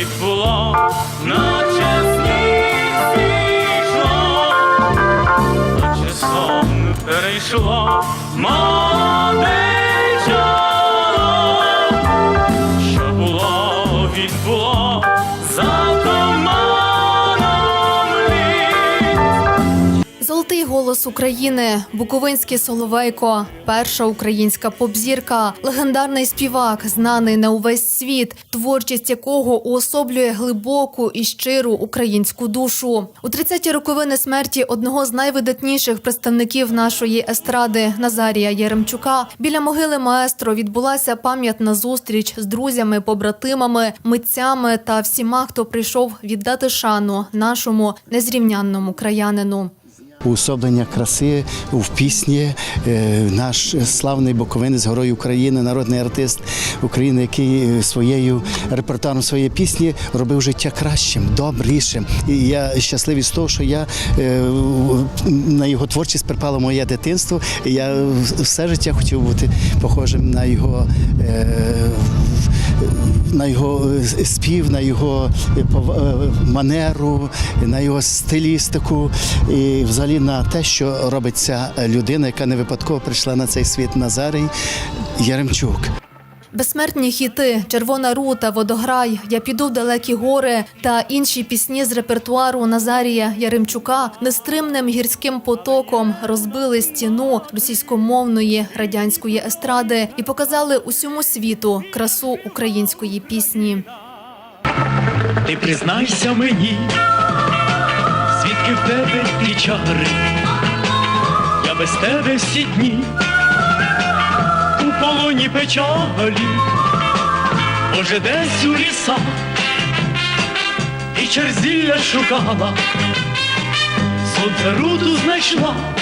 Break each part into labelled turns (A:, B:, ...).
A: відбуло, наче сніг зійшло, наче сон перейшло, молоде
B: голос України, Буковинський Соловейко, перша українська попзірка, легендарний співак, знаний на увесь світ, творчість якого уособлює глибоку і щиру українську душу. У 30-ті роковини смерті одного з найвидатніших представників нашої естради Назарія Єремчука біля могили маестро відбулася пам'ятна зустріч з друзями, побратимами, митцями та всіма, хто прийшов віддати шану нашому незрівнянному краянину.
C: Уособлення краси в пісні е, наш славний Буковинець, Герой України, народний артист України, який е, своєю репертуаром своєї пісні робив життя кращим, добрішим. І я щасливий з того, що я е, на його творчість припало моє дитинство. Я все життя хотів бути похожим на його. На його е, спів, на його е, е, манеру, на його стилістику і взагалі на те, що робить ця людина, яка не випадково прийшла на цей світ Назарій Яремчук.
B: Безсмертні хіти, Червона рута, Водограй, Я піду в далекі гори та інші пісні з репертуару Назарія Яремчука нестримним гірським потоком розбили стіну російськомовної радянської естради і показали усьому світу красу української пісні.
A: Ти признайся мені, звідки в тебе ті чари, я без тебе всі дні полоні печалі, Боже, десь у лісах і черзілля шукала, сонце руту знайшла.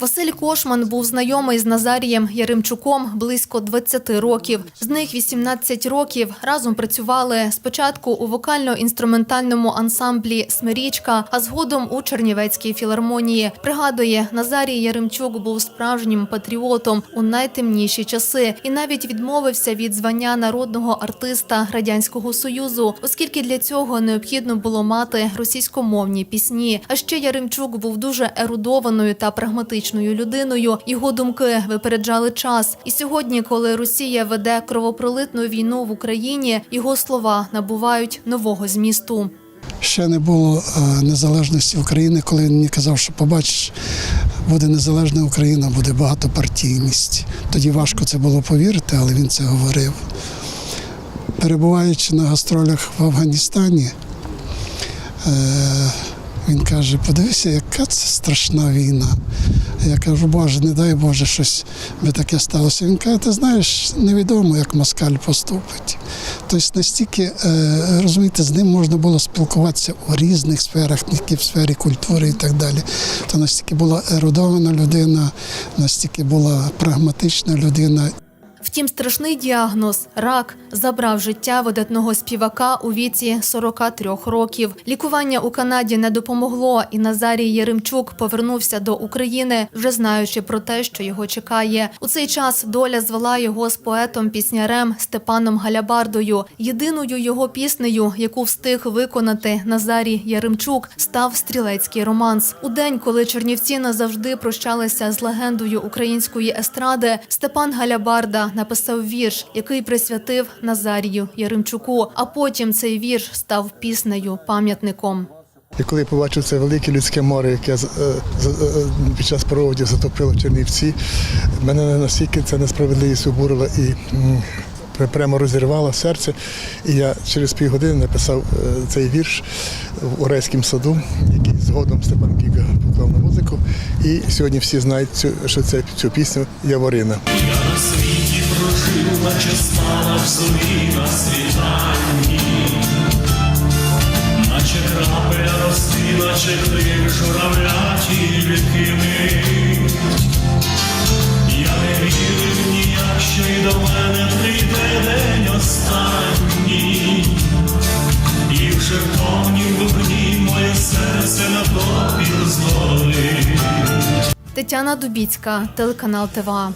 B: Василь Кошман був знайомий з Назарієм Яремчуком близько 20 років. З них 18 років разом працювали спочатку у вокально-інструментальному ансамблі Смирічка, а згодом у Чернівецькій філармонії. Пригадує, Назарій Яремчук був справжнім патріотом у найтемніші часи і навіть відмовився від звання народного артиста радянського союзу, оскільки для цього необхідно було мати російськомовні пісні. А ще Яремчук був дуже ерудованою та прагматичною людиною. Його думки випереджали час. І сьогодні, коли Росія веде кровопролитну війну в Україні, його слова набувають нового змісту.
D: Ще не було е, незалежності України, коли він мені казав, що побачиш, буде незалежна Україна, буде багатопартійність. Тоді важко це було повірити, але він це говорив. Перебуваючи на гастролях в Афганістані, е, він каже: подивися, яка це страшна війна. Я кажу, Боже, не дай Боже, щось би таке сталося. Він каже, ти знаєш, невідомо, як москаль поступить. Тобто настільки, е, розумієте, з ним можна було спілкуватися у різних сферах, тільки в сфері культури і так далі. То настільки була ерудована людина, настільки була прагматична людина.
B: Втім, страшний діагноз рак забрав життя видатного співака у віці 43 років. Лікування у Канаді не допомогло, і Назарій Єремчук повернувся до України, вже знаючи про те, що його чекає. У цей час доля звела його з поетом-піснярем Степаном Галябардою. Єдиною його піснею, яку встиг виконати Назарій Яремчук, став стрілецький романс. У день, коли Чернівці назавжди прощалися з легендою української естради, Степан Галябарда написав вірш, який присвятив Назарію Яремчуку. А потім цей вірш став піснею, пам'ятником.
E: І коли я побачив це велике людське море, яке е, з- е, під час проводів затопило Чернівці, мене настільки це несправедливість обурила і прямо розірвала серце. І я через півгодини написав е, цей вірш в Орейському саду, який згодом Степан Піга поклав на музику. І сьогодні всі знають, цю, що це цю пісню Яворина.
A: Наче спала в зорі на світанні, наче крапеля рости, наче клик журавляті вікими. Я не вірив ніяк, що й до мене прийде день останній, і в повнім вогні моє серце на попіл згорить.
B: Тетяна Дубіцька, телеканал ТВА.